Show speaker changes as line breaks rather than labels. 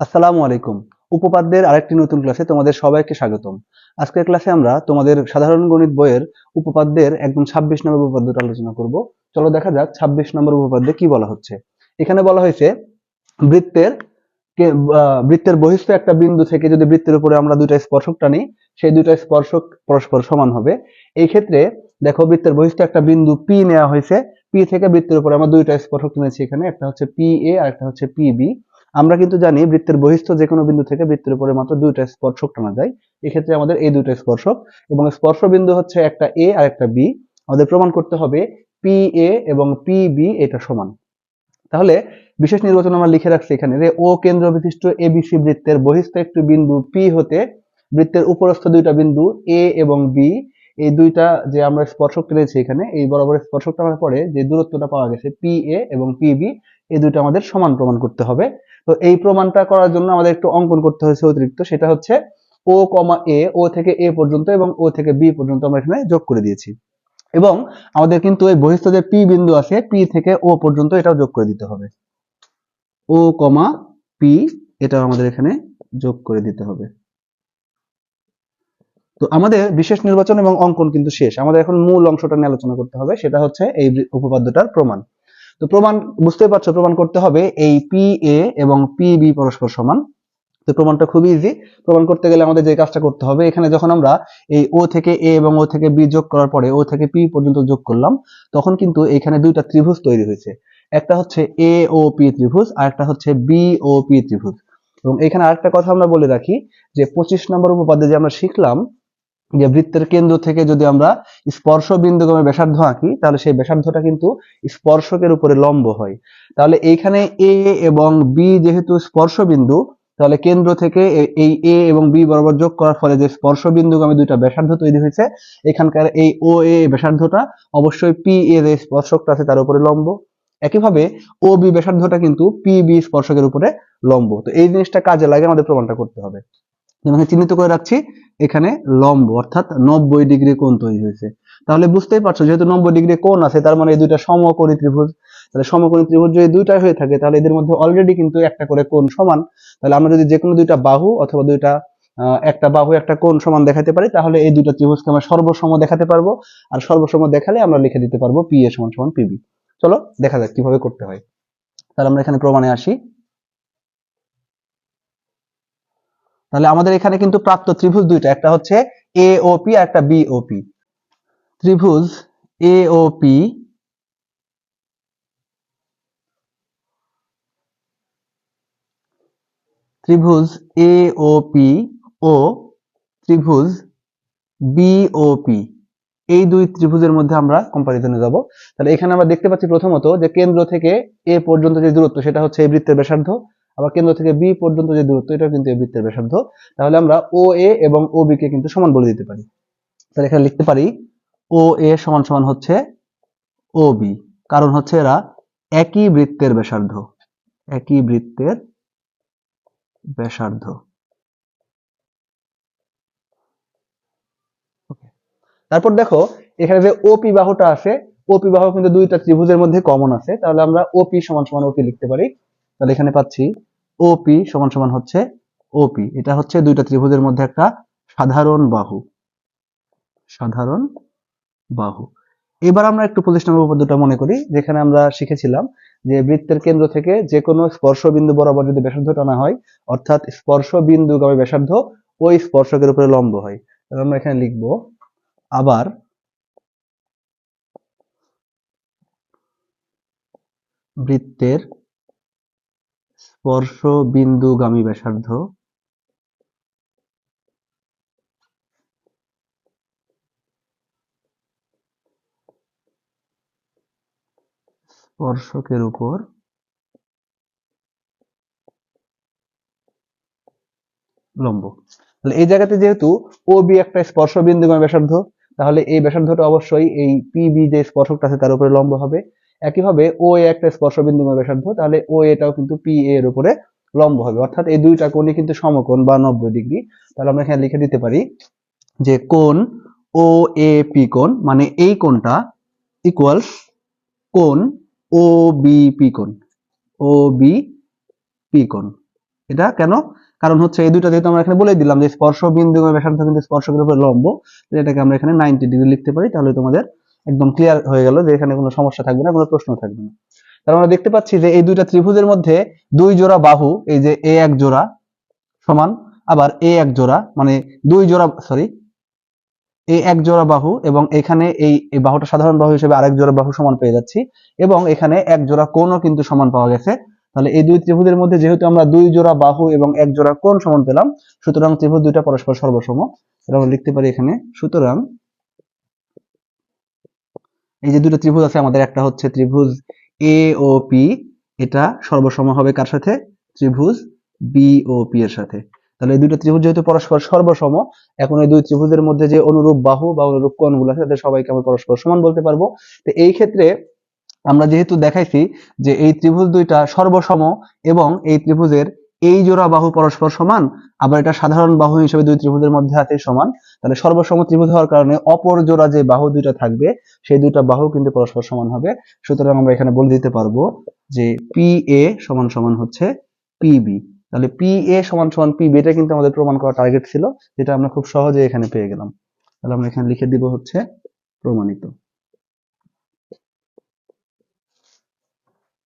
আসসালামু আলাইকুম। উপপাদ্যের আরেকটি নতুন ক্লাসে তোমাদের সবাইকে স্বাগতম। আজকের ক্লাসে আমরা তোমাদের সাধারণ গণিত বইয়ের উপপাদ্যের একদম ছাব্বিশ নম্বর উপপাদ্যটা আলোচনা করব। চলো দেখা যাক ছাব্বিশ নম্বর উপপাদ্যে কি বলা হচ্ছে। এখানে বলা হয়েছে, বৃত্তের বৃত্তের বহিষ্ঠ একটা বিন্দু থেকে যদি বৃত্তের উপরে আমরা দুইটা স্পর্শক টানি, সেই দুইটা স্পর্শক পরস্পর সমান হবে। এই ক্ষেত্রে দেখো বৃত্তের বহিষ্ঠ একটা বিন্দু পি নেওয়া হয়েছে। পি থেকে বৃত্তের উপরে আমরা দুইটা স্পর্শক টেনেছি এখানে, একটা হচ্ছে পি এ আর একটা হচ্ছে পি বি আমরা কিন্তু জানি বৃত্তের বহিস্থ যে কোনো বিন্দু থেকে বৃত্তের উপরে মাত্র দুইটা স্পর্শক টানা যায়। এক্ষেত্রে আমাদের এই দুইটা স্পর্শক এবং স্পর্শ বিন্দু হচ্ছে একটা এ আর একটা বি আমাদের প্রমাণ করতে হবে পি এ এবং পি বি এটা সমান। তাহলে বিশেষ নির্বাচন আমরা লিখে রাখছি এখানে যে ও কেন্দ্র বিশিষ্ট এ এবিসি বৃত্তের বহিস্থ একটি বিন্দু পি হতে বৃত্তের উপরস্থ দুইটা বিন্দু এ এবং বি এই দুইটা যে আমরা স্পর্শক টেনেছি এখানে, এই বরাবর স্পর্শক টানার পরে যে দূরত্বটা পাওয়া গেছে পি এ এবং পি বি এই দুইটা আমাদের সমান প্রমাণ করতে হবে। তো এই প্রমাণটা করার জন্য আমাদের একটু অঙ্কন করতে হয়েছে অতিরিক্ত, সেটা হচ্ছে ও কমা এ ও থেকে এ পর্যন্ত এবং ও থেকে বি পর্যন্ত আমরা এখানে যোগ করে দিয়েছি। এবং আমাদের কিন্তু এই বহিস্থ যে পি বিন্দু আছে পি থেকে ও পর্যন্ত এটাও যোগ করে দিতে হবে। ও কমা পি এটা আমাদের এখানে যোগ করে দিতে হবে। তো আমাদের বিশেষ নির্বাচন এবং অঙ্কন কিন্তু শেষ। আমাদের এখন মূল অংশটা নিয়ে আলোচনা করতে হবে, সেটা হচ্ছে এই উপপাদ্যটার প্রমাণ। তো প্রমাণ বুঝতে পারছ, প্রমাণ করতে হবে এই পি এ এবং পি বি পরস্পর সমান। তো প্রমাণটা খুবই ইজি প্রমাণ করতে গেলে আমাদের যে কাজটা করতে হবে, এখানে যখন আমরা এই ও থেকে এ এবং ও থেকে বি যোগ করার পরে ও থেকে পি পর্যন্ত যোগ করলাম, তখন কিন্তু এখানে দুইটা ত্রিভুজ তৈরি হয়েছে। একটা হচ্ছে এ ও পি ত্রিভুজ, আর একটা হচ্ছে বি ও পি ত্রিভুজ। এবং এখানে আরেকটা কথা আমরা বলে রাখি, যে পঁচিশ নম্বর উপপাদ্যে যে আমরা শিখলাম যে বৃত্তের কেন্দ্র থেকে যদি আমরা স্পর্শ বিন্দুগমে ব্যাসার্ধ আঁকি, তাহলে সেই ব্যাসার্ধটা কিন্তু স্পর্শকের উপরে লম্ব হয়। তাহলে এইখানে এ এবং বি যেহেতু স্পর্শ বিন্দু তাহলে কেন্দ্র থেকে এই এ এবং বি বরাবর যোগ করার ফলে যে স্পর্শ বিন্দুগামী দুইটা ব্যাসার্ধ তৈরি হয়েছে, এখানকার এই ও এ ব্যাসার্ধটা অবশ্যই পি এর যে স্পর্শকটা আছে তার উপরে লম্ব। একইভাবে ও বি ব্যাসার্ধটা কিন্তু পি বি স্পর্শকের উপরে লম্ব। তো এই জিনিসটা কাজে লাগে, আমাদের প্রমাণটা করতে হবে। যেমন এখানে চিহ্নিত করে রাখছি, এখানে লম্ব, অর্থাৎ নব্বই ডিগ্রি কোণ তৈরি হয়েছে। তাহলে বুঝতেই পারছ, যেহেতু নব্বই ডিগ্রি কোণ আছে, তার মানে এই দুইটা সমকোণী ত্রিভুজ, তাহলে সমকোণী ত্রিভুজ যদি দুইটাই হয়ে থাকে, তাহলে এদের মধ্যে অলরেডি কিন্তু একটা করে কোণ সমান। তাহলে আমরা যদি যে কোনো দুইটা বাহু অথবা দুইটা একটা বাহু, একটা কোণ সমান দেখাতে পারি, তাহলে এই দুইটা ত্রিভুজকে আমরা সর্বসম দেখাতে পারব, আর সর্বসম দেখালে আমরা লিখে দিতে পারব পি এ সমান সমান পিবি চলো, দেখা যাক কীভাবে করতে হয়। তাহলে আমরা এখানে প্রমাণে আসি। তাহলে আমাদের এখানে কিন্তু প্রাপ্ত ত্রিভুজ দুইটা, একটা হচ্ছে এ ও পি আর একটা বি পি ত্রিভুজ এ ও পি ত্রিভুজ এ ও পি ও ত্রিভুজ বি ও পি এই দুই ত্রিভুজের মধ্যে আমরা কম্পারিজনে যাব। তাহলে এখানে আমরা দেখতে পাচ্ছি প্রথমত যে কেন্দ্র থেকে এ পর্যন্ত যে দূরত্ব, সেটা হচ্ছে এই বৃত্তের ব্যাসার্ধ। আবার কেন্দ্র থেকে বি পর্যন্ত যে দূরত্ব এটা কিন্তু এই বৃত্তের ব্যাসার্ধ। তাহলে আমরা ও এ এবং ও বি কে কিন্তু সমান বলে দিতে পারি। তাহলে এখানে লিখতে পারি ও এ সমান সমান হচ্ছে ও বি কারণ হচ্ছে এরা একই বৃত্তের ব্যাসার্ধ। একই বৃত্তের ব্যাসার্ধ। তারপর দেখো, এখানে যে ওপি বাহুটা আছে ওপি বাহু কিন্তু দুইটা ত্রিভুজের মধ্যে কমন আছে। তাহলে আমরা ওপি সমান সমান ওপি লিখতে পারি। তাহলে এখানে পাচ্ছি ওপি সমান সমান হচ্ছে ওপি এটা হচ্ছে দুইটা ত্রিভুজের মধ্যে একটা সাধারণ বাহু। সাধারণ বাহু। এবার আমরা একটু পঁচিশ নম্বর উপপাদ্যটা মনে করি, যেখানে আমরা শিখেছিলাম যে বৃত্তের কেন্দ্র থেকে যে কোনো স্পর্শ বিন্দু বরাবর যদি ব্যাসার্ধ টানা হয়, অর্থাৎ স্পর্শ বিন্দু গামী ব্যাসার্ধ ওই স্পর্শকের উপরে লম্ব হয়। তাহলে আমরা এখানে লিখব, আবার বৃত্তের স্পর্শ বিন্দুগামী ব্যাসার্ধ। স্পর্শকের উপর লম্ব। তাহলে এই জায়গাতে যেহেতু ও বি একটা স্পর্শ বিন্দুগামী ব্যাসার্ধ, তাহলে এই ব্যাসার্ধটা অবশ্যই এই পি বি যে স্পর্শকটা আছে তার উপরে লম্ব হবে। একইভাবে ও এ একটা স্পর্শ বিন্দুগামী ব্যাসার্ধ তাহলে ও এটাও কিন্তু পি এ এর উপরে লম্ব হবে। অর্থাৎ এই দুইটা কোণই কিন্তু সমকোণ বা নব্বই ডিগ্রি। তাহলে আমরা এখানে লিখে দিতে পারি যে কোণ ও এ পি কোণ মানে এই কোণটা ইকুয়ালস কোণ ও বি পি কোণ। ও বি পি কোণ। এটা কেন? কারণ হচ্ছে এই দুইটা যেহেতু আমরা এখানে বলে দিলাম যে স্পর্শ বিন্দু ব্যাসার্ধ কিন্তু স্পর্শকের উপর লম্ব এটাকে আমরা এখানে 90 ডিগ্রি লিখতে পারি, তাহলে তোমাদের একদম ক্লিয়ার হয়ে গেল যে এখানে কোনো সমস্যা থাকবে না, কোনো প্রশ্ন থাকবে না। তাহলে আমরা দেখতে পাচ্ছি যে এই দুইটা ত্রিভুজের মধ্যে দুই জোড়া বাহু, এই যে এ এক জোড়া সমান, আবার এ এক জোড়া মানে দুই জোড়া সরি এই এক জোড়া বাহু এবং এখানে এই বাহুটা সাধারণ বাহু হিসেবে আরেক জোড়া বাহু সমান পেয়ে যাচ্ছি এবং এখানে এক জোড়া কোণও কিন্তু সমান পাওয়া গেছে। তাহলে এই দুই ত্রিভুজের মধ্যে যেহেতু আমরা দুই জোড়া বাহু এবং এক জোড়া কোণ সমান পেলাম, সুতরাং ত্রিভুজ দুইটা পরস্পর সর্বসম। আমরা লিখতে পারি এখানে, সুতরাং এই যে দুটো ত্রিভুজ আছে, আমাদের একটা হচ্ছে ত্রিভুজ এ ও পি এটা সর্বসম হবে কার সাথে? ত্রিভুজ বি ও পি এর সাথে। তাহলে এই দুটো ত্রিভুজ যেহেতু পরস্পর সর্বসম, এখন এই দুই ত্রিভুজের মধ্যে যে অনুরূপ বাহু বা অনুরূপ কোণগুলো আছে, তাদের সবাইকে আমরা পরস্পর সমান বলতে পারব। তো এই ক্ষেত্রে আমরা যেহেতু দেখাইছি যে এই ত্রিভুজ দুইটা সর্বসম এবং এই ত্রিভুজের এই জোড়া বাহু পরস্পর সমান, আবার এটা সাধারণ বাহু হিসেবে দুই ত্রিভুজের মধ্যে হাতে সমান, তাহলে সর্বসম ত্রিভুজ হওয়ার কারণে অপর জোড়া যে বাহু দুইটা থাকবে, সেই দুইটা বাহু কিন্তু পরস্পর সমান হবে। সুতরাং আমরা এখানে বলে দিতে পারব যে পি এ সমান সমান হচ্ছে পিবি তাহলে পি এ সমান সমান পিবি এটা কিন্তু আমাদের প্রমাণ করা টার্গেট ছিল, যেটা আমরা খুব সহজে এখানে পেয়ে গেলাম। তাহলে আমরা এখানে লিখে দিব হচ্ছে প্রমাণিত।